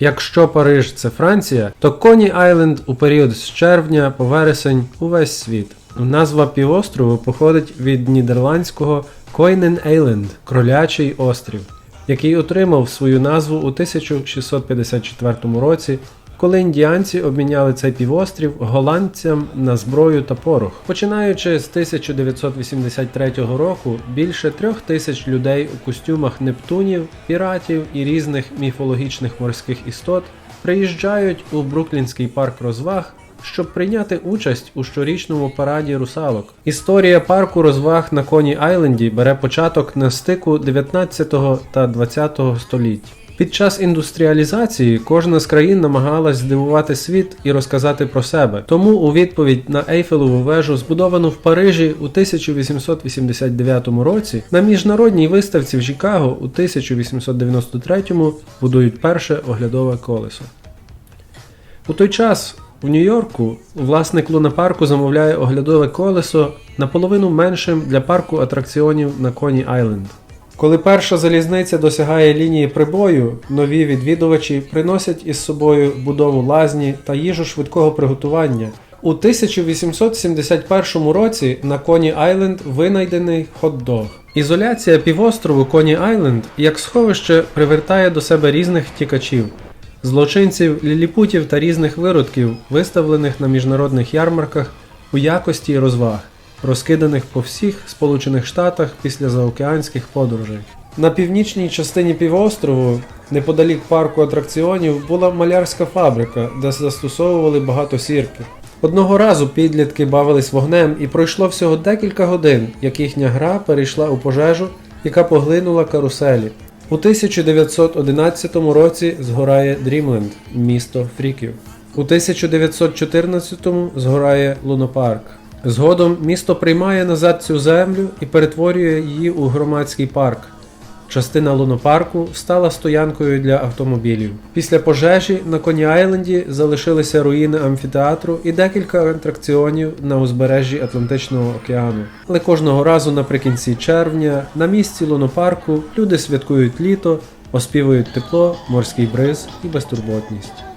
Якщо Париж це Франція, то Коні Айленд у період з червня по вересень увесь світ. Назва півострову походить від нідерландського Койнен Ейленд кролячий острів, який отримав свою назву у 1654 році, коли індіанці обміняли цей півострів голландцям на зброю та порох. Починаючи з 1983 року, більше трьох тисяч людей у костюмах нептунів, піратів і різних міфологічних морських істот приїжджають у Бруклінський парк розваг. Щоб прийняти участь у щорічному параді русалок. Історія парку розваг на Коні Айленді бере початок на стику 19 та 20 століть. Під час індустріалізації кожна з країн намагалась здивувати світ і розказати про себе. Тому у відповідь на Ейфелеву вежу, збудовану в Парижі у 1889 році, на міжнародній виставці в Чикаго у 1893 будують перше оглядове колесо. У той час у Нью-Йорку власник лунапарку замовляє оглядове колесо наполовину меншим для парку атракціонів на Коні Айленд. Коли перша залізниця досягає лінії прибою, нові відвідувачі приносять із собою будову лазні та їжу швидкого приготування. У 1871 році на Коні Айленд винайдений хот-дог. Ізоляція півострову Коні Айленд як сховище привертає до себе різних втікачів, злочинців, ліліпутів та різних виродків, виставлених на міжнародних ярмарках у якості розваг, розкиданих по всіх Сполучених Штатах після заокеанських подорожей. На північній частині півострову, неподалік парку атракціонів, була малярська фабрика, де застосовували багато сірки. Одного разу підлітки бавились вогнем, і пройшло всього декілька годин, як їхня гра перейшла у пожежу, яка поглинула каруселі. У 1911 році згорає Дрімленд, місто фріків. У 1914 згорає Лунопарк. Згодом місто приймає назад цю землю і перетворює її у громадський парк. Частина лунопарку стала стоянкою для автомобілів. Після пожежі на Коні Айленді залишилися руїни амфітеатру і декілька атракціонів на узбережжі Атлантичного океану. Але кожного разу наприкінці червня на місці лунопарку люди святкують літо, оспівують тепло, морський бриз і безтурботність.